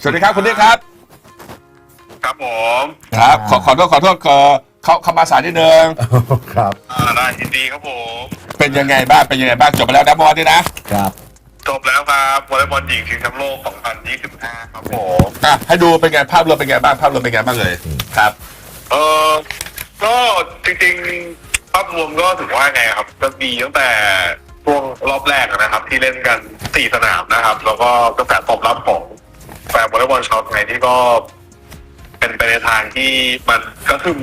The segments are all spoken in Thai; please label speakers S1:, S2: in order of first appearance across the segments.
S1: สวัสดีครับคุณนิกครับ
S2: ครับผม
S1: ครับ ขอขอโทษขอโทษเอ่อเขาเขามาสายนิดนึง
S3: ครับ
S2: อ่าได้ยินดีครับผม
S1: เป็นยังไงบ้างเป็นยังไงบ้างจบไปแล้วนะบอลนี่นะ
S3: ครับ
S2: จบแล้วครับวอลเลย์บอลหญิงชิงแชมป์โลก 2025 ครับผม
S1: อะให้ดูเป็นไงภาพรวมเป็นไงบ้างภาพรวมเป็นไงบ้างเลยครับ
S2: เออก็จริงๆภาพรวมก็ถือว่าไงครับ ก็ดีตั้งแต่ช่วงรอบแรกนะครับ ที่เล่นกัน4สนามนะครับ แล้วก็กระแสตอบรับของ แฟนวอลเลย์บอลชาวไทยที่ก็เป็นไปในทางที่มันกระหึ่ม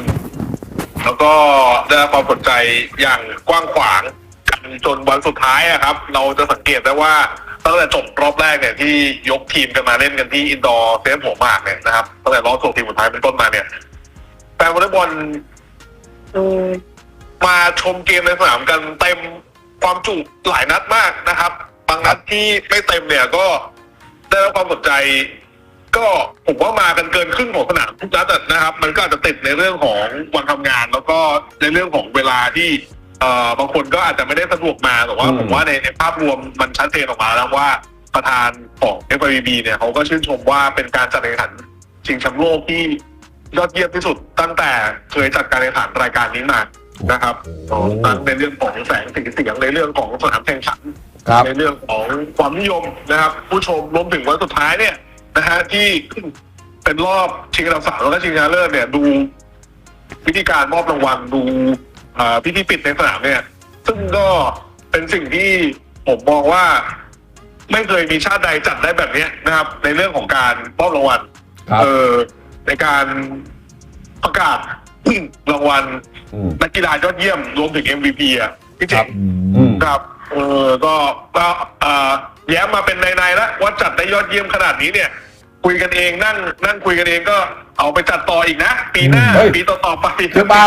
S2: แล้วก็ได้รับความสนใจอย่างกว้างขวางกันจนวันสุดท้ายอะครับ เราจะสังเกตได้ว่าตั้งแต่จบรอบแรกเนี่ยที่ยกทีมกันมาเล่นกันที่อินดอร์เซนหัวหมากเนี่ยนะครับตั้งแต่รอบส่งทีมสุดท้ายเป็นต้นมาเนี่ยแฟนวอลเลย์บอลมาชมเกมในสนามกันเต็มความจุหลายนัดมากนะครับ บางนัดที่ไม่เต็มเนี่ยก็ ได้รับความสนใจ ก็ผมว่ามากันเกินครึ่งของสนามทุกนัดอะนะครับ มันก็อาจจะติดในเรื่องของวันทำงาน แล้วก็ในเรื่องของเวลาที่เอ่อบางคนก็อาจจะไม่ได้สะดวกมาแต่ว่า
S1: อืม
S2: ผมว่าในในภาพรวมมันชัดเจนออกมาแล้วว่าประธานของ f อ b เนี่ยเขาก็ชื่นชมว่าเป็นการจัดการแข่งขันชิงแชมป์โลกที่ยอดเยี่ยมที่สุดตั้งแต่เคยจัดการแข่งขันรายการนี้มา นะครับ
S3: โอ้โห
S2: ทั้งในเรื่องของแสงสีเสียงในเรื่องของสนามแข่งขัน
S3: ครับ
S2: ในเรื่องของความนิยมนะครับ ผู้ชมรวมถึงวันสุดท้ายเนี่ยนะฮะที่เป็นรอบชิงอันดับสามแล้วก็ชิงชนะเลิศเนี่ยดูวิธีการมอบรางวัลดูเอ่อพิธีปิดในสนามเนี่ย ซึ่งก็เป็นสิ่งที่ผมมองว่า ไม่เคยมีชาติใดจัดได้แบบเนี้ยนะครับ ในเรื่องของการมอบรางวัล
S3: ครับ
S2: เออในการประกาศ รางวัล
S1: อืม
S2: นักกีฬายอดเยี่ยมรวมถึง MVP อะพี่เจ๋
S1: ครั
S2: ง
S1: บ
S3: อืม
S2: ครับเออก็ก็เอ่อแย้มมาเป็นในๆแล้วว่าจัดได้ยอดเยี่ยมขนาดนี้เนี่ย คุยกันเองนั่งนั่งคุยกันเองก็เอาไปจัดต่ออีกนะ ปีหน้า
S1: เฮ้ย
S2: ปีต่อๆไป
S1: หรือเปล่า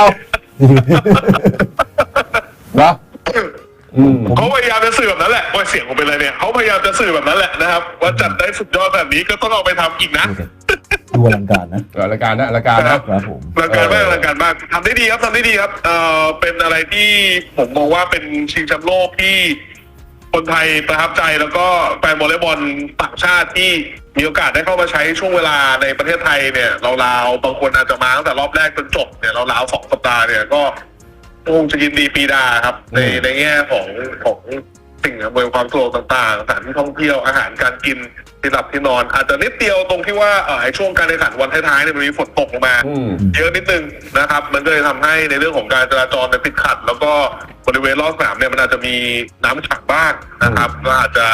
S1: เหรออืม
S2: เขาพยายามจะสื่อแบบนั้นแหละว่าเสียงผมเป็นอะไรเนี่ยเขาพยายามจะสื่อแบบนั้นแหละนะครับ ว่าจัดได้สุดยอดแบบนี้ก็ต้องเอาไปทำอีกนะ
S3: ดูอลังการนะ
S1: เออรายการนะรายการนะ
S3: ครับผม
S2: รังการมาก
S1: เออ
S2: รังการมากทำได้ดีครับทำได้ดีครับ เอ่อเป็นอะไรที่ผมมองว่าเป็นชิงแชมป์โลกที่คนไทยประทับใจแล้วก็แฟนวอลเลย์บอลต่างชาติที่มีโอกาสได้เข้ามาใช้ช่วงเวลาในประเทศไทยเนี่ยราวๆบางคนอาจจะมาตั้งแต่รอบแรกจนจบเนี่ยราวๆสองสัปดาห์เนี่ยก็คงจะยินดีปีดาครับ ในในแง่ของของ สิ่งอำนวยความสะดวกต่างๆสถานที่ท่องเที่ยวอาหารการกินที่หลับที่นอน อาจจะนิดเดียวตรงที่ว่าเอ่อไอ้ช่วงการแข่งขันวันท้ายๆเนี่ยมันมีฝนตกลงมา
S1: อืม
S2: เยอะนิดนึงนะครับ มันก็เลยทำให้ในเรื่องของการจราจรเนี่ยติดขัด แล้วก็บริเวณรอบสนามเนี่ยมันอาจจะมีน้ำขังบ้างนะครับก็อาจจะ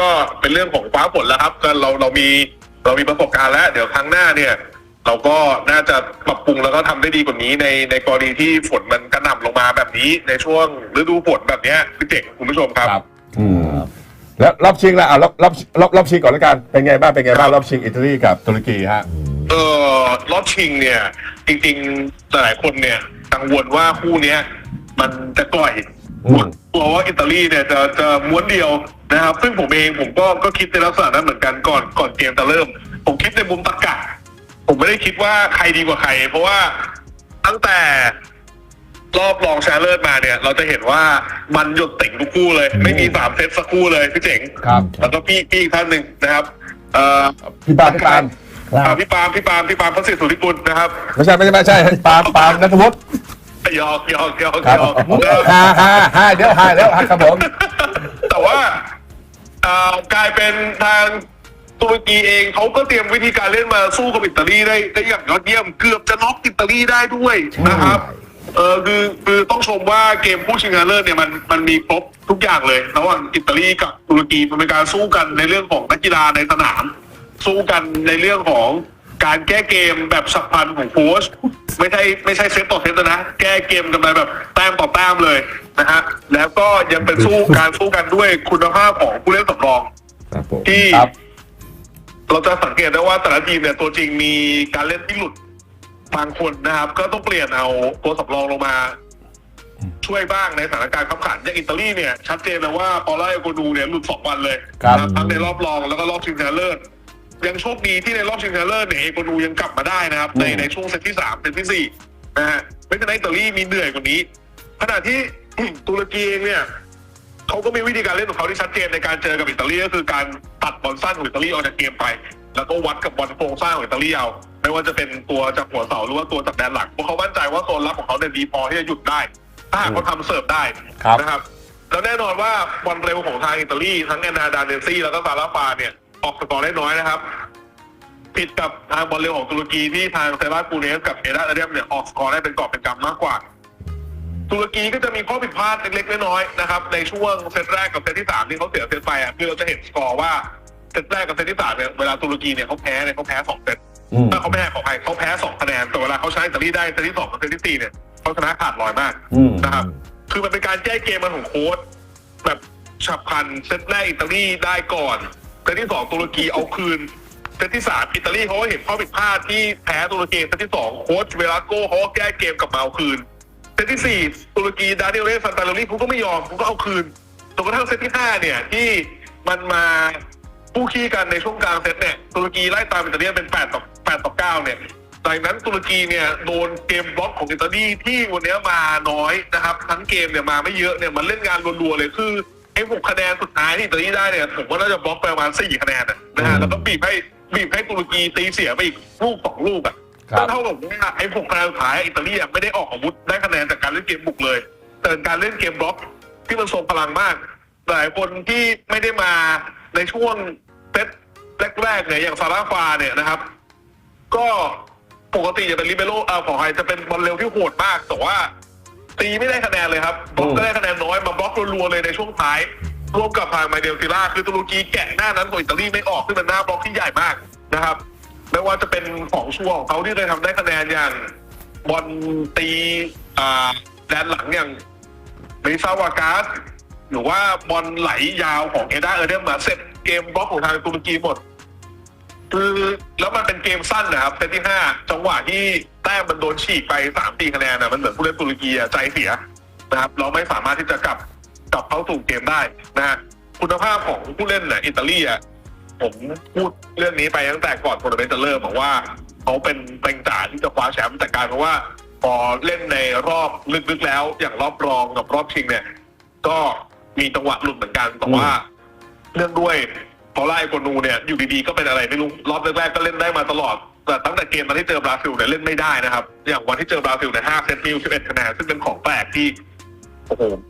S2: ก็เป็นเรื่องของฟ้าฝนแล้วครับก็เราเรามีเรามีประสบการณ์แล้ว เดี๋ยวครั้งหน้าเนี่ย เราก็น่าจะปรับปรุงแล้วก็ทำได้ดีกว่านี้ในในกรณีที่ฝนมันกระหน่ำลงมาแบบนี้ในช่วงฤดูฝนแบบเนี้ยพี่เจ๋งคุณผู้ชมครับ
S1: ครับอืมแล้วรอบชิงแล้วอะรอบรอบรอบรอบชิงก่อนแล้วกันเป็นไงบ้างเป็นไงบ้างรอบชิงอิตาลีกับตุรกีฮะ
S2: เออรอบชิงเนี่ย จริงๆหลายๆคนเนี่ยกังวลว่าคู่เนี้ยมันจะก่อย
S1: อืม
S2: กลัวว่าอิตาลีเนี่ยจะจะม้วนเดียวนะครับ ซึ่งผมเองผมก็ก็คิดในลักษณะนั้นเหมือนกันก่อนก่อนเกมจะเริ่ม ผมคิดในมุมตรรกะ ผมไม่ได้คิดว่าใครดีกว่าใคร เพราะว่าตั้งแต่รอบรองชนะเลิศมาเนี่ย เราจะเห็นว่ามันหยดติ่งทุกคู่เลย ไม่มีสามเซตสักคู่เลยพี่เจ๋ง
S1: ครับ
S2: แล้วก็พี่พี่อีกท่านหนึ่งนะครับ เอ่อ
S1: พี่ปาล์มพี่ปาล์ม
S3: ครั
S2: อ่า
S3: บ
S2: พี่ปาล์มพี่ปาล์มพี่ปาล์มพระสิทธิ์สุริกุลนะครับ
S1: ไม่ใช่ไม่ใช่ไม่ใช่ปาล์มปาล์มนัทวุฒิ
S2: หยอกหยอกหยอก
S1: ครับ
S2: หยอกเออ
S1: ฮ่าฮ่าฮ่าเดี๋ยวฮ่าเดี๋ยวฮ่าครับผม
S2: แต่ว่าเอ่อกลายเป็นทาง ตุรกีเองเขาก็เตรียมวิธีการเล่นมาสู้กับอิตาลีได้ได้อย่างยอดเยี่ยมเกือบจะน็อกอิตาลีได้ด้วยนะครับเออคือคือต้องชมว่าเกมผู้ชิงชนะเลิศเนี่ยมันมันมีครบทุกอย่างเลยระหว่างอิตาลีกับตุรกีมันเป็นการสู้กันในเรื่องของนักกีฬาในสนาม สู้กันในเรื่องของการแก้เกมแบบฉับพลันของโค้ชไม่ใช่ไม่ใช่เซตต่อเซตนะ แก้เกมกันไปแบบแต้มต่อแต้มเลยนะฮะแล้วก็ยังเป็นสู้การสู้กันด้วยคุณภาพของผู้เล่นสำรอง
S3: ครับผม
S2: ที่
S1: ครับ
S2: เราจะสังเกตได้ว่าแต่ละทีมเนี่ยตัวจริงมีการเล่นที่หลุดบางคนนะครับ ก็ต้องเปลี่ยนเอาตัวสำรองลงมา ช่วยบ้างในสถานการณ์ขับขันอย่างอิตาลีเนี่ย ชัดเจนเลยว่าปอลล่าเอโกดูเนี่ยหลุดสองวันเลย
S1: ครับ
S2: นะทั้งในรอบรองแล้วก็รอบชิงชนะเลิศยังโชคดีที่ในรอบชิงชนะเลิศเนี่ยเอโกดูยังกลับมาได้นะครับ ใน
S1: อืม
S2: ในช่วงเซตที่สามเซตที่สี่นะฮะไม่ฉะนั้นอิตาลีมีเหนื่อยกว่านี้ขณะที่ ตุรกีเองเนี่ย เขาก็มีวิธีการเล่นของเขาที่ชัดเจนในการเจอกับอิตาลีก็คือการตัดบอลสั้นของอิตาลีออกจากเกมไป แล้วก็วัดกับบอลโครงสร้างของอิตาลีเอาไม่ว่าจะเป็นตัวจากหัวเสาหรือว่าตัวจากแดนหลังเพราะเขามั่นใจว่าโซนรับของเขาเนี่ยดีพอที่จะหยุดได้ถ้าหากเขาทำเสิร์ฟได้
S1: ครับ
S2: นะครับแล้วแน่นอนว่าบอลเร็วของทางอิตาลีทั้งแอนนาดานเดนซี่แล้วก็ซาลาฟาเนี่ยออกสกอร์ได้น้อยนะครับผิดกับทางบอลเร็วของตุรกีที่ทางเซราปูเนสกับเอดาเอเดมเนี่ยออกสกอร์ได้เป็นกอบเป็นกำมากกว่า ตุรกีก็จะมีข้อผิดพลาดเล็กๆน้อยๆนะครับในช่วงเซตแรกกับเซตที่สามที่เขาเสียเซตไปอะคือเราจะเห็นสกอร์ว่าเซตแรกกับเซตที่สามเนี่ยเวลาตุรกีเนี่ยเขาแพ้เนี่ยเขาแพ้สองเซต
S1: อืม
S2: ถ้าเขาไม่แพ้ขออภัยเขาแพ้สองคะแนนแต่เวลาเขาชนะอิตาลีได้เซตที่สองกับเซตที่สี่เนี่ยเขาชนะขาดลอยมาก
S1: อืม
S2: นะครับ คือมันเป็นการแก้เกมมันของโค้ชแบบฉับพลันเซตแรกอิตาลีได้ก่อนเซตที่สองตุรกีเอาคืนเซตที่สามอิตาลีเขาก็เห็นข้อผิดพลาดที่แพ้ตุรกีเซตที่สองโค้ชเวลาโก้เขาก็แก้เกมกลับมาเอาคืน เซตที่สี่ตุรกีดานิเอลเลซันตาโลรี่ผมก็ไม่ยอมผมก็เอาคืนจนกระทั่งเซตที่ห้าเนี่ยที่มันมาคู่ขี้กันในช่วงกลางเซตเนี่ยตุรกีไล่ตามอิตาลีเป็นแปดต่อแปดต่อเก้าเนี่ยจากนั้นตุรกีเนี่ยโดนเกมบล็อกของอิตาลีที่วันนี้มาน้อยนะครับ ทั้งเกมเนี่ยมาไม่เยอะเนี่ยมันเล่นงานรัวๆเลยคือไอ้หกคะแนนสุดท้ายที่อิตาลีได้เนี่ยผมว่าน่าจะบล็อกไปประมาณสี่คะแนนนะฮะแล้วก็บีบให้บีบให้ตุรกีตีเสียไปอีกลูกสองลูกอะ ก็เท่ากับว่าไอ้หกคะแนนสุดท้ายอิตาลีไม่ได้ออกอาวุธได้คะแนนจากการเล่นเกมบุกเลย แต่การเล่นเกมบล็อกที่มันทรงพลังมาก หลายคนที่ไม่ได้มาในช่วงเซตแรกๆเนี่ยอย่างซาร่าฟาเนี่ยนะครับ ก็ปกติจะเป็นลิเบโรเอ่อขอให้จะเป็นบอลเร็วที่โหดมาก แต่ว่า ตีไม่ได้คะแนนเลยครับบล็อกก็ได้คะแนนน้อยมาบล็อกรัวๆเลยในช่วงท้ายร่วมกับทางไมเดลซิล่าคือตุรกีแกะหน้านั้นของอิตาลีไม่ออกซึ่งเป็นหน้าบล็อกที่ใหญ่มากนะครับ ไม่ว่าจะเป็นของชั่วของเขาที่เคยทำได้คะแนนอย่างบอลตีอ่าแดนหลังอย่างเมซาวากาสหรือว่าบอลไหลยาวของเอดาเอเดมมาเสร็จเกมบล็อกของทางตุรกีหมด คือแล้วมันเป็นเกมสั้นนะครับเซตที่ห้าจังหวะที่แต้มมันโดนฉีกไปสามตีคะแนนนะมันเหมือนผู้เล่นตุรกีใจเสียนะครับ เราไม่สามารถที่จะกลับกลับเข้าสู่เกมได้นะฮะคุณภาพของผู้เล่นน่ะอิตาลีอะ ผมพูดเรื่องนี้ไปตั้งแต่ก่อนทัวร์นาเมนต์จะเริ่มบอกว่าเขาเป็นเต็งจ่าที่จะคว้าแชมป์แต่กลารเพราะว่าพอเล่นในรอบลึกๆแล้ว อย่างรอบรองกับรอบชิงเนี่ย ก็มีจังหวะหลุดเหมือนกันแต่ว่าเนื่องด้วยพอไล่โกนูเนี่ยอยู่ดีๆก็เป็นอะไรไม่รู้รอบแรกๆก็เล่นได้มาตลอด แต่ตั้งแต่เกมมาที่เจอบราซิลเนี่ยเล่นไม่ได้นะครับ อย่างวันที่เจอบราซิลในห้าเซตมีสิบเอ็ดคะแนนซึ่งเป็นของแปลกที่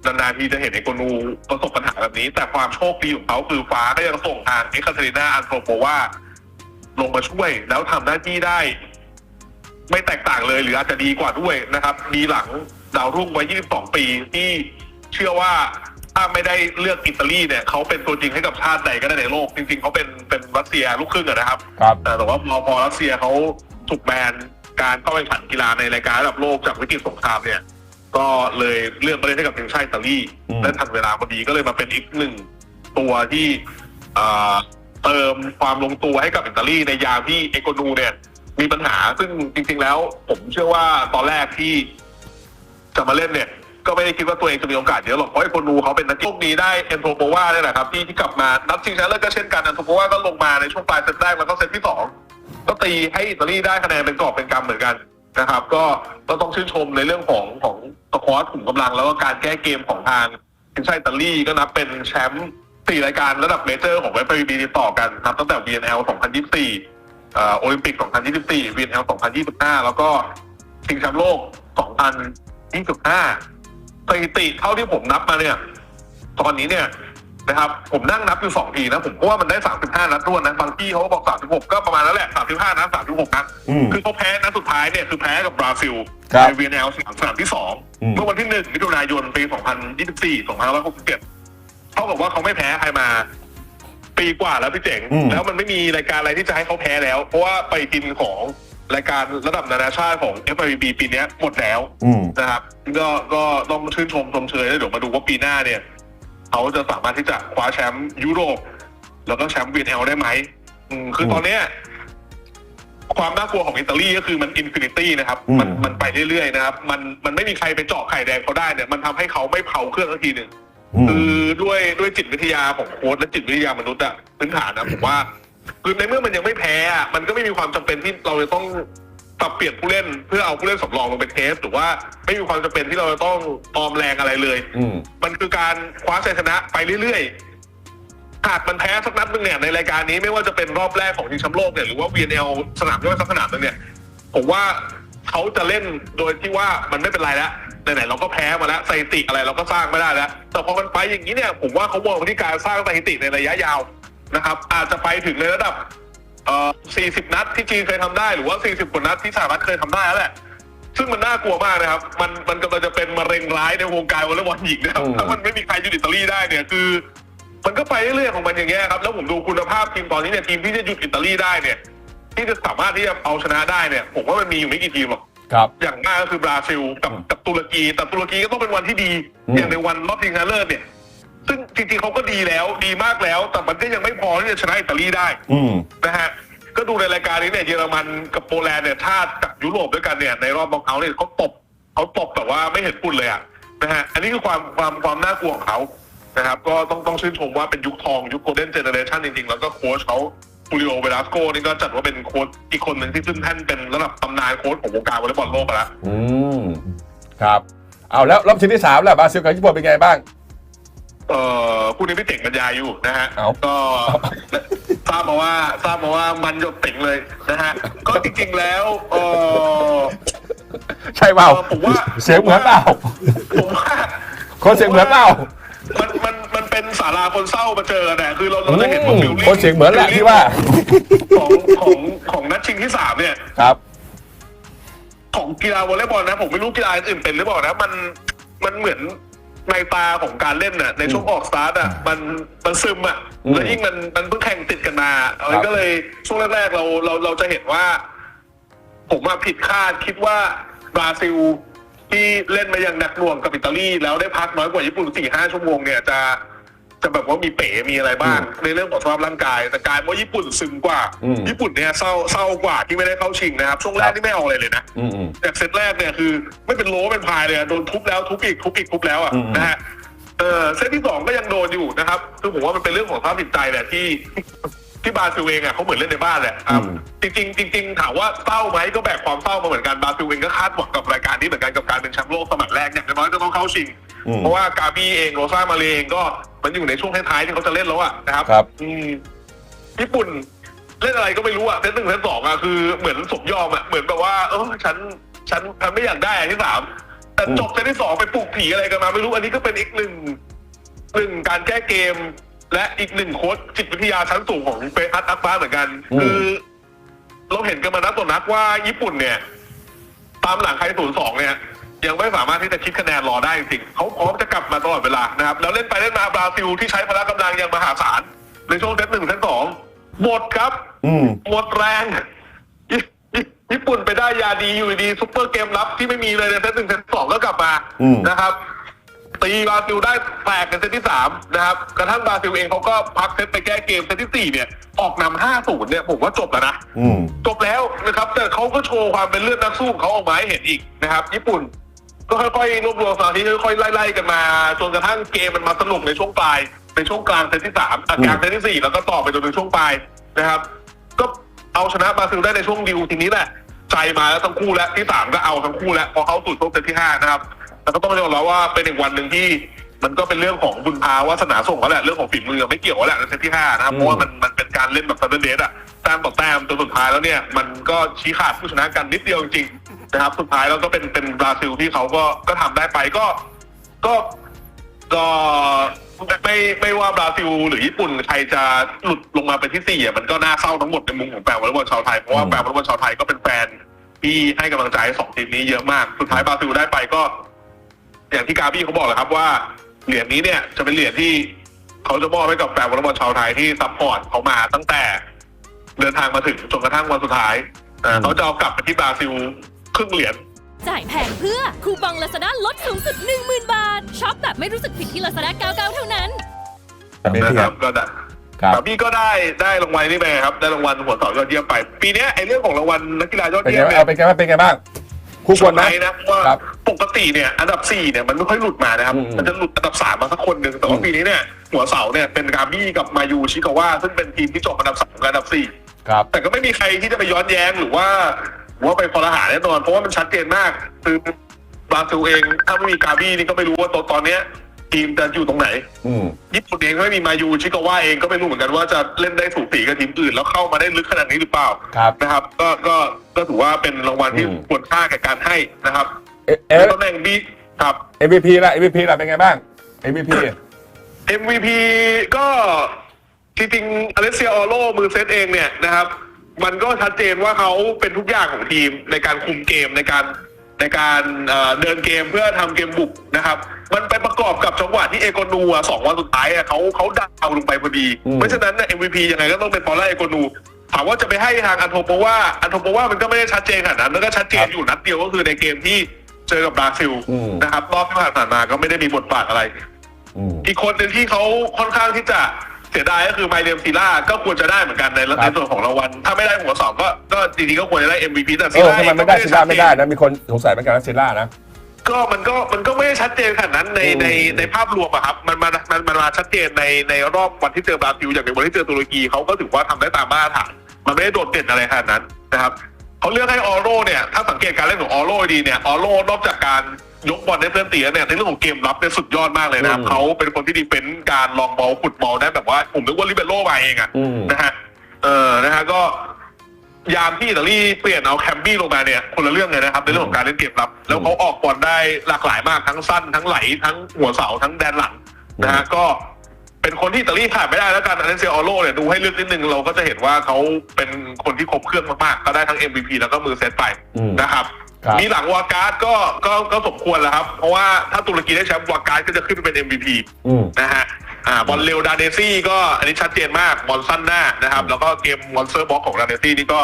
S2: นานๆทีจะเห็นไอโกนูประสบปัญหาแบบนี้ แต่ความโชคดีของเขาคือฟ้าก็ยังส่งทางเอ็กคาเทรินาอันโทรโปวาลงมาช่วยแล้วทำหน้าที่ได้ ไม่แตกต่างเลยหรืออาจจะดีกว่าด้วยนะครับ ดีหลังดาวรุ่งวัย 22 ปีที่เชื่อว่าถ้าไม่ได้เลือกอิตาลีเนี่ยเขาเป็นตัวจริงให้กับชาติใดก็ได้ในโลก จริงๆเขาเป็นเป็นรัสเซียลูกครึ่งอะนะครับ
S1: ครับ
S2: แต่แต่ว่าพอพอรัสเซียเขาถูกแบนการเข้าแข่งขันกีฬาในรายการระดับโลกจากวิกฤตสงครามเนี่ย ก็เลยเลือกมาเล่นให้กับทีมชาติอิตาลี
S1: อืม
S2: และทันเวลาพอดีก็เลยมาเป็นอีกหนึ่งตัวที่เอ่อเติมความลงตัวให้กับอิตาลีในยามที่เอโกนูเนี่ย มีปัญหาซึ่งจริง ๆ แล้ว ผมเชื่อว่าตอนแรกที่ จะมาเล่นเนี่ยก็ไม่ได้คิดว่าตัวเองจะมีโอกาสเยอะหรอกเพราะไอ้คนดูเขาเป็นนักโชคดีได้เอนโทรโปวาเนี่ยแหละครับที่ที่กลับมานัดชิงชนะเลิศก็เช่นกันเอนโทรโปวาก็ลงมาในช่วงปลายเซตแรกแล้วก็เซตที่สองก็ตีให้อิตาลีได้คะแนนเป็นกอบเป็นกำเหมือนกัน นะครับ ก็ก็ต้องชื่นชมในเรื่องของของสควอตขุมกำลัง แล้วก็การแก้เกมของทางทีมชาติอิตาลีก็นับเป็นแชมป์สี่รายการระดับเมเจอร์ของเวฟบีติดต่อกันนับตั้งแต่ VNL 2024เอ่อโอลิมปิก 2024 VNL 2025 แล้วก็ชิงแชมป์โลก 2025สถิติเท่าที่ผมนับมาเนี่ย ตอนนี้เนี่ย นะครับ ผมนั่งนับอยู่สองทีนะ ผมก็ว่ามันได้35นัดรวดนะ บางที่เขาก็บอก36ก็ประมาณนั้นแหละ35นัด36นัด
S1: อืม
S2: คือเขาแพ้นัดสุดท้ายเนี่ยคือแพ้กับบราซิล
S1: ครับ
S2: ใน VNL สนามสนามที่สอง
S1: อืม
S2: เมื่อวันที่หนึ่งมิถุนายนปี2024 2567เท่ากับว่าเขาไม่แพ้ใครมา ปีกว่าแล้วพี่เจ๋ง
S1: อืม
S2: แล้วมันไม่มีรายการอะไรที่จะให้เขาแพ้แล้ว เพราะว่าไปกินของรายการระดับนานาชาติของ FIVB ปีเนี้ยหมดแล้ว
S1: อืม
S2: นะครับก็ก็ต้องชื่นชมชมเชยแล้วเดี๋ยวมาดูว่าปีหน้าเนี่ย เขาจะสามารถที่จะคว้าแชมป์ยุโรป แล้วก็แชมป์ VNL ได้ไหมอืมคือตอนเนี้ยความน่ากลัวของอิตาลีก็คือมันอินฟินิตี้นะครับ
S1: อืม
S2: มันมันไปเรื่อยๆนะครับ มันมันไม่มีใครไปเจาะไข่แดงเขาได้เนี่ย มันทำให้เขาไม่เผาเครื่องสักทีหนึ่ง
S1: อืม
S2: คือด้วยด้วยจิตวิทยาของโค้ชและจิตวิทยามนุษย์อะพื้นฐานนะผมว่าคือในเมื่อมันยังไม่แพ้อะมันก็ไม่มีความจำเป็นที่เราจะต้อง ปรับเปลี่ยนผู้เล่นเพื่อเอาผู้เล่นสำรองลงไปเทสหรือว่าไม่มีความจำเป็นที่เราจะต้องออมแรงอะไรเลย
S1: อืม
S2: มันคือการคว้าชัยชนะไปเรื่อยๆหากมันแพ้สักนัดหนึงเนี่ยในรายการนี้ไม่ว่าจะเป็นรอบแรกของชิงแชมป์โลกเนี่ยหรือว่า VNL สนามย่อยสักสนามหนึงเนี่ย ผมว่าเขาจะเล่นโดยที่ว่ามันไม่เป็นไรแล้วไหนๆเราก็แพ้มาแล้วสถิติอะไรเราก็สร้างไม่ได้แล้ว แต่พอมันไปอย่างนี้เนี่ย ผมว่าเขามองไปที่การสร้างสถิติในระยะยาวนะครับ อาจจะไปถึงในระดับ เอ่อ40 นัดที่จีนเคยทำได้หรือว่า 40 กว่านัดที่สหรัฐเคยทำได้แล้วแหละ ซึ่งมันน่ากลัวมากนะครับ มันมันกำลังจะเป็นมะเร็งร้ายในวงการวอลเลย์บอลหญิงนะครับ
S1: อืม
S2: ถ้ามันไม่มีใครหยุดอิตาลีได้เนี่ยคือ มันก็ไปเรื่อยๆของมันอย่างเงี้ยครับ แล้วผมดูคุณภาพทีมตอนนี้เนี่ยทีมที่จะหยุดอิตาลีได้เนี่ย ที่จะสามารถที่จะเอาชนะได้เนี่ย ผมว่ามันมีอยู่ไม่กี่ทีมหรอก
S1: ครับ
S2: อย่างมากก็คือบราซิลกับกับตุรกี แต่ตุรกีก็ต้องเป็นวันที่ดี
S1: อืม
S2: อย่างในวันรอบชิงชนะเลิศเนี่ย ซึ่งจริงๆเขาก็ดีแล้วดีมากแล้ว แต่มันก็ยังไม่พอที่จะชนะอิตาลีได้
S1: อืม
S2: นะฮะก็ดูในรายการนี้เนี่ยเยอรมันกับโปแลนด์เนี่ยชาติกับยุโรปด้วยกันเนี่ยในรอบน็อกเอาท์เนี่ยเขาตบเขาตบแบบว่าไม่เห็นปุ่นเลยอะนะฮะอันนี้คือความความความน่ากลัวของเขานะครับก็ต้องต้องชื่นชมว่าเป็นยุคทองยุคโกลเด้นเจเนเรชันจริงๆ แล้วก็โค้ชเขาฟูริโอเวลาสโกนี่ก็จัดว่าเป็นโค้ชอีกคนหนึ่งที่ขึ้นแท่นเป็นระดับตำนานโค้ชของวงการวอลเลย์บอลโลกไปแล้ว
S1: อืม ครับ เอาแล้วรอบชิงที่สามแล้วบราซิลกับญี่ปุ่นเป็นไงบ้าง
S2: เอ่อคู่นี้พี่เจ๋งบรรยายอยู่นะฮะ
S1: เอ้า
S2: ก็ทราบมาว่าทราบมาว่ามันหยดติ่งเลยนะฮะก็จริงๆแล้วเออ
S1: ใช่เปล่า
S2: เออผมว่า
S1: เสียงเหมือนเปล่า
S2: ผมว่า
S1: คนเสียงเหมือนเปล่า
S2: มันมันมันเป็นสาราคนเศร้ามาเจอกันเนี่ยคือเราเราจะเห็นว่า
S1: อืม
S2: ฟิลลิ่ง
S1: คนเสียงเหมือนแหละที่ว่า
S2: ของของของนัดชิงที่สามเนี่ย
S1: ครับ
S2: ของกีฬาวอลเลย์บอลนะ ผมไม่รู้กีฬาอื่นเป็นหรือเปล่านะ มันมันเหมือน ในตาของการเล่นน่ะในช่วงออกสตาร์ทอะมันมันซึมอะ
S1: อืม
S2: แล้วยิ่งมันมันเพิ่งแข่งติดกันมาเอ
S1: ครั
S2: อบก็เลยช่วงแรกๆเราเราเราจะเห็นว่า ผมมาผิดคาดคิดว่าบราซิลที่เล่นมาอย่างหนักหน่วงกับอิตาลีแล้วได้พักน้อยกว่าญี่ปุ่นสี่ห้าชั่วโมงเนี่ยจะ จะแบบว่ามีเป๋มีอะไรบ้าง ในเรื่องของสภาพร่างกาย แต่กลารว่าญี่ปุ่นซึมกว่า
S1: อืม
S2: ญี่ปุ่นเนี่ยเศร้าเศร้ากว่าที่ไม่ได้เข้าชิงนะครับ ช่วงแร
S1: ครั
S2: ก
S1: บ
S2: นี่ไม่เอาอะไรเลยนะ
S1: อืมอืม
S2: จากเซตแรกเนี่ยคือ ไม่เป็นโลเป็นพายเลยอะโดนทุบแล้วทุบอีกทุบอีกทุบแล้วอะ
S1: อืม
S2: นะฮะเออเซตที่สองก็ยังโดนอยู่นะครับคือผมว่ามันเป็นเรื่องของสภาพจิตใจแหละที่ที่บราซิลเองอะเขาเหมือนเล่นในบ้านแหละครับ
S1: อืม
S2: จริงๆจริงๆถามว่าเศร้าไหมก็แบกความเศร้ามาเหมือนกันบราซิลเองก็คาดหวังกับรายการนี้เหมือนกันกับการเป็นแชมป์โลกสมัยแรกอย่างน้อยก็ต้องเข้าชิง
S1: อืม
S2: เพราะว่ากาบีเองโรซ่ามาเลเองก็ มันอยู่ในช่วงท้ายๆที่เขาจะเล่นแล้วอะนะครับ
S1: ครับ
S2: อืมญี่ปุ่น เล่นอะไรก็ไม่รู้อะเซตหนึ่งเซตสองอะคือเหมือนสมยอมอะเหมือนแบบว่า เออฉัน ฉันฉันไม่อยากได้อันที่สามแต่
S1: อืม
S2: จบเซตที่สองไปปลุกผีอะไรกันมาไม่รู้อันนี้ก็เป็นอีกหนึ่งหนึ่งการแก้เกม และอีกหนึ่งโค้ชจิตวิทยาชั้นสูงของเฟฮัตอักบาเหมือนกันคือ เราเห็นกันมานักต่อนักว่าญี่ปุ่นเนี่ย ตามหลังใครศูนย์สองเนี่ย ยังไม่สามารถที่จะคิดคะแนนรอได้จริงๆเขาพร้อมจะกลับมาตลอดเวลานะครับแล้วเล่นไปเล่นมาบราซิลที่ใช้พละกำลังอย่างมหาศาลในช่วงเซตหนึ่งเซตสองหมดครับ
S1: อืม
S2: หมดแรงญี่ญี่ญี่ปุ่นไปได้ยาดีอยู่ดีซุปเปอร์เกมรับที่ไม่มีเลยในเซตหนึ่งเซตสองก็กลับมา
S1: อืม
S2: นะครับตีบราซิลได้แตกในเซตที่สามนะครับกระทั่งบราซิลเองเขาก็พักเซตไปแก้เกมเซตที่สี่เนี่ย ออกนำห้าศูนย์เนี่ยผมว่าจบแล้วนะ
S1: อืม
S2: จบแล้วนะครับ แต่เขาก็โชว์ความเป็นเลือดนักสู้ของเขาออกมาให้เห็นอีกนะครับ ญี่ปุ่น ก็ค่อยๆรวบรวมสมาธิค่อยๆไล่ๆกันมาจนกระทั่งเกมมันมาสนุกในช่วงปลายในช่วงกลางเซตที่สามอะ
S1: อืม
S2: กลางเซตที่สี่แล้วก็ต่อไปจนถึงช่วงปลายนะครับ ก็เอาชนะบราซิลได้ในช่วงดิวทีนี้แหละ ใจมาแล้วทั้งคู่แล้วที่สามก็เอาทั้งคู่แล้วพอเขาสู่ช่วงเซตที่ห้านะครับแต่ก็ต้องยอมรับว่าเป็นอีกวันหนึ่งที่มันก็เป็นเรื่องของบุญพาวาสนาส่งเขาแหละเรื่องของฝีมือไม่เกี่ยวแหละในเซตที่ห้านะครับเพราะว่ามันมันเป็นการเล่นแบบซันเดอร์เดสอะแต้มต่อแต้มจนสุดท้ายแล้วเนี่ยมันก็ชี้ขาดผู้ชนะกันนิดเดียวจริงๆ นะครับ สุดท้ายแล้วก็เป็นเป็นบราซิลที่เขาก็ก็ทำได้ไปก็ก็ก็ไม่ไม่ว่าบราซิลหรือญี่ปุ่นใครจะหลุดลงมาเป็นที่สี่อะมันก็น่าเศร้าทั้งหมดในมุมของแฟนวอลเลย์บอลชาวไทยเพราะว่า
S1: อืม
S2: แฟนวอลเลย์บอลชาวไทยก็เป็นแฟนที่ให้กำลังใจสองทีมนี้เยอะมาก สุดท้ายบราซิลได้ไปก็ อย่างที่กาบี้เขาบอกแหละครับว่าเหรียญนี้เนี่ยจะเป็นเหรียญที่เขาจะมอบให้กับแฟนวอลเลย์บอลชาวไทยที่ซัพพอร์ตเขามาตั้งแต่ เดินทางมาถึงจนกระทั่งวันสุดท้ายอ่าเขาจะเอากลับไปที่บราซิล ครึ่งเหรียญ
S4: จ่ายแพงเพื่อคูปองลาซาด้าลดสูงสุด 10,000 บาทช็อปแบบไม่รู้สึกผิดที่ลาซาด้า99 เท่านั้น
S1: แต่ไม่
S2: นะ
S1: เที
S2: ค
S1: ย
S2: รั
S1: บบ
S2: ก็ได้
S1: ครับ
S2: แต่พี่ก็ได้ได้รางวัลนี่ไปครับ ได้รางวัลหัวเสายอดเยี่ยมไป ปีเนี้ยไอ้เรื่องของรางวัลนักกีฬายอด
S1: เป็น
S2: เยี่
S1: ไง
S2: ยม
S1: บ้าง
S2: เนี่ย
S1: เอาเป็นไงบ้างเป็นไงบ้างคู่ควรไหม
S2: ใช่นะเพราะว่า
S1: ครับ
S2: ปกติเนี่ยอันดับสี่เนี่ยมันไม่ค่อยหลุดมานะครับ
S1: อืม
S2: มันจะหลุดอันดับสามมาสักคนหนึ่งแต่ว่า
S1: อืม
S2: ปีนี้เนี่ยหัวเสาเนี่ยเป็นกาบี้กับมายูชิกาวะซึ่งเป็นทีมที่จบอันดับสามกับอันดับสี่
S1: ครับ
S2: แต่ก็ไม่มีใครที่จะไปย้อนแย้งหรือว่าหรือ ว่าไปพอลหาแน่นอนเพราะว่ามันชัดเจนมาก คือบราซิลเองถ้าไม่มีกาบี้นี่ก็ไม่รู้ว่าตอนตอนเนี้ย ทีมจะอยู่ตรงไหน
S1: อืม
S2: ญี่ปุ่นเองไม่มีมายูชิกาวะเองก็ไม่รู้เหมือนกันว่าจะเล่นได้ถูกสีกับทีมอื่น แล้วเข้ามาได้ลึกขนาดนี้หรือเปล่า
S1: ครับ
S2: นะครับ ก็ก็ก็ถือว่าเป็นรางวัลที่
S1: อืม
S2: ควรค่าแก่การให้นะครับ
S1: เอเอ
S2: ในตำแหน่งบีครับ
S1: MVP ละ MVP ละเป็นไงบ้าง MVP
S2: MVP ก็จริงๆอเลเซียออโรมือเซตเองเนี่ยนะครับ มันก็ชัดเจนว่าเขาเป็นทุกอย่างของทีมในการคุมเกมในการในการเอ่อเดินเกมเพื่อทำเกมบุกนะครับ มันไปประกอบกับจังหวะที่เอโกนูอะสองวันสุดท้ายอะเขาเขาดาวลงไปพอดี
S1: อืม
S2: เพราะฉะนั้นเนี่ย MVP ยังไงก็ต้องเป็นปอลล่าเอโกนูถามว่าจะไปให้ทางอันโทโปว่าอันโทโปว่ามันก็ไม่ได้ชัดเจนขนาดนั้นแล้วก็ชัดเจนอยู่นัดเดียวก็คือในเกมที่เจอกับบราซิล
S1: อืม
S2: นะครับรอบที่ผ่านมาก็ไม่ได้มีบทบาทอะไร
S1: อืม
S2: อีกคนหนึ่งที่เขาค่อนข้างที่จะ เสียดายก็คือไมเดมซีล่าก็ควรจะได้เหมือนกันใน
S1: ครับ
S2: ในส่วนของรางวัล ถ้าไม่ได้หัวสองก็ก็จริงๆก็ควรจะได้ MVP แต่
S1: เอ
S2: ซี
S1: อ
S2: ล่า
S1: ทำไมไม่ได้ซิล่าไม่ได้นะ มีคนสงสัยเหมือนกันนะซิล่านะ
S2: ก็มันก็มันก็ไม่ได้ชัดเจนขนาดนั้นใน
S1: อืม
S2: ในในภาพรวมอะครับมันมามันมันมาชัดเจนในในรอบวันที่เจอบราซิลอย่างในวันที่เจอตุรกีเขาก็ถือว่าทำได้ตามมาตรฐานมันไม่ได้โดดเด่นอะไรขนาดนั้นนะครับเขาเลือกให้ออโรเนี่ยถ้าสังเกตการเล่นของออโรดีเนี่ยออโรนอกจากการ ยกบอลได้เพื่อนตีแล้วเนี่ยในเรื่องของเกมรับเนี่ยสุดยอดมากเลยนะครับ
S1: อืม
S2: เขาเป็นคนที่ดีเฟนต์การลองบอลขุดบอลได้แบบว่าผมนึกว่าลิเบโรมาเองอะ
S1: อืม
S2: นะฮะเออนะฮะก็ ยามที่อิตาลีเปลี่ยนเอาแคมบี้ลงมาเนี่ยคนละเรื่องเลยนะครับ ในเรื่องของการเล่นเกมรับ แล้วเขาออกบอลได้หลากหลายมากทั้งสั้น ทั้งไหล ทั้งหัวเสาทั้งแดนหลังนะฮะก็เป็นคนที่อิตาลีขาดไม่ได้แล้วกันอันเดนเซออโรเนี่ยดูให้ลึกนิดนึงเราก็จะเห็นว่าเขาเป็นคนที่ครบเครื่องมากๆก็ได้ทั้ง MVP แล้วก็มือเซตไป
S1: อืม
S2: นะครับ
S1: ครับ
S2: มีหลังวาการ์ดก็ก็ก็สมควรแล้วครับ เพราะว่าถ้าตุรกีได้แชมป์วาการ์ดก็จะขึ้นไปเป็น MVP
S1: อืม
S2: นะฮะอ่าบอลเร็วดาเนซี่ก็อันนี้ชัดเจนมากบอลสั้นหน้านะครับ แล้วก็เกมมอนสเตอร์บ็อกของดาเนซี่นี่ก็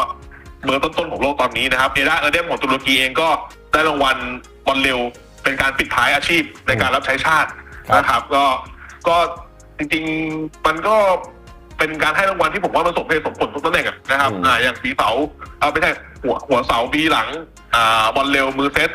S2: เบอร์ต้นๆของโลกตอนนี้นะครับเอดาเอเดมของตุรกีเองก็ได้รางวัลบอลเร็วเป็นการปิดท้ายอาชีพในการรับใช้ชาติ
S1: ครับ
S2: นะครับก็ก็จริงๆมันก็เป็นการให้รางวัลที่ผมว่ามันสมเหตุสมผลทุกตำแหน่งอะนะครับ
S1: อืม
S2: อ่าอย่างปีเสาเอาไม่ใช่หัวหัวเสาบีหลังอ่า บอลเร็วมือเซต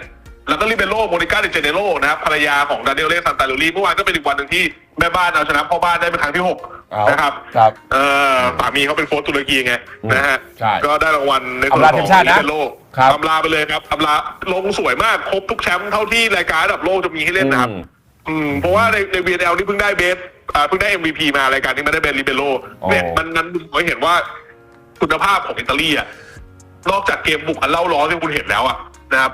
S2: แล้วก็ลิเบโรโมนิก้าดิเจเนโรนะครับภรรยาของดานิเอลเลซันตาลูรีเมื่อวานก็เป็นอีกวันหนึ่งที่แม่บ้านเอาชนะพ่อบ้านได้เป็นครั้งที่หก
S1: เอา
S2: นะครับ
S1: ครับ
S2: เออสามีเขาเป็นโค้ชตุรกีไง
S1: อืม
S2: นะฮะ
S1: ใช่
S2: ก็ได้รางวัลในส่วน
S1: อำลา
S2: ข
S1: ที
S2: อง
S1: มชาติ
S2: ลิ
S1: นะ
S2: เบโร
S1: ครับ
S2: อำลาไปเลยครับอำลาลงสวยมากครบทุกแชมป์เท่าที่รายการระดับโลกจะมีให้เล่นนะครับ
S1: อืม
S2: อืมเพราะว่าในใน VNL นี่เพิ่งได้เบสอ่าเพิ่งได้ MVP มารายการนี้มันได้เบสลิเบโร
S1: อ๋อ
S2: เนี่ยมันนั้นผมเห็นว่าคุณภาพของอิตาลีอะ นอกจากเกมบุกอันเล่าร้อนที่คุณเห็นแล้วอะนะครับ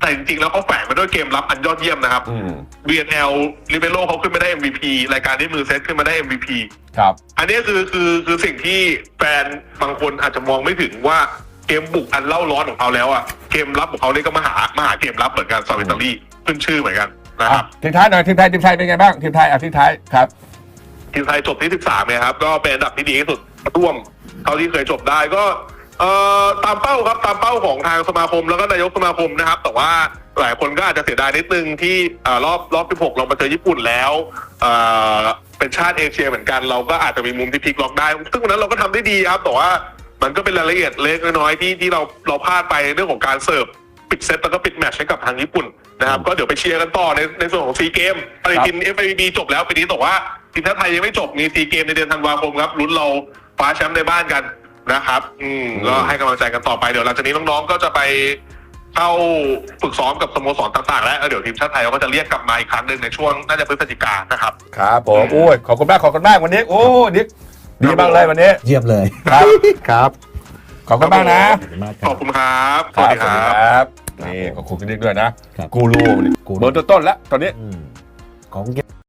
S2: แต่จริงๆแล้วเขาแฝงมาด้วยเกมรับอันยอดเยี่ยมนะครับ
S1: อืม
S2: VNL ลิเบโรเขาขึ้นมาได้ MVP รายการที่มือเซตขึ้นมาได้ MVP
S1: ครับ
S2: อันนี้คือคือคือสิ่งที่แฟนบางคนอาจจะมองไม่ถึงว่าเกมบุกอันเล่าร้อนของเขาแล้วอะเกมรับของเขานี่ก็มาหามาหาเกมรับเหมือนกันซาวิตาลีขึ้นชื่อเหมือนกันนะค
S1: อะ
S2: รับ
S1: ทีมไทยหน่อยทีมไทยทีมไทยเป็นไงบ้างทีมไทยอะทีมไทยครับ
S2: ทีมไทยจบที่ 13เนี่ยครับ ก็เป็นอันดับที่ดีที่สุดร่วมเท่าที่เคยจบได้ก็ เอ่อตามเป้าครับตามเป้าของทางสมาคมแล้วก็นายกสมาคมนะครับ แต่ว่าหลายคนก็อาจจะเสียดายนิดนึงที่เอ่อรอบรอบ16เรามาเจอญี่ปุ่นแล้วเอ่อเป็นชาติเอเชียเหมือนกันเราก็อาจจะมีมุมที่พลิกล็อกได้ ซึ่งวันนั้นเราก็ทำได้ดีครับแต่ว่ามันก็เป็นรายละเอียดเล็กน้อยๆที่ที่เราเราพลาดไปเรื่องของการเสิร์ฟปิดเซตแล้วก็ปิดแมตช์ให้กับทางญี่ปุ่นนะครับก็เดี๋ยวไปเชียร์กันต่อในในส่วนของซีเกมปฏิทิน f i b จบแล้วปีนี้แต่ว่าทีมชาติไทยยังไม่จบมีซีเกมในเดือนธันวาคมครับลุ้นเราคว้าแชมป์ในบ้านกัน นะครับ อืมก็ให้กำลังใจกันต่อไปเดี๋ยวหลังจากนี้น้องๆก็จะไปเข้าฝึกซ้อมกับสโมสรต่างๆ แล้วแล้วเดี๋ยวทีมชาติไทยเขาก็จะเรียกกลับมาอีกครั้งหนึ่งในช่วงน่าจะพฤศจิกายนนะครับ
S1: ครับผมโอ้ยขอบคุณมากขอบคุณมากวันนี้ โอ้ดิดีมากเลยวันนี้
S3: เยี่ยมเลย
S1: ครับครับขอบคุณมากนะ
S3: ขอบคุณมากค
S2: ข
S3: รั
S2: อ
S3: บบ
S2: คุณครับสวัสดีครับ
S1: บนี่ขอบคุณกันนิกด้วยนะครับกูรู
S3: กูรู
S1: เบอร์ต้นๆแล้วตอนนี้
S3: อืมของเก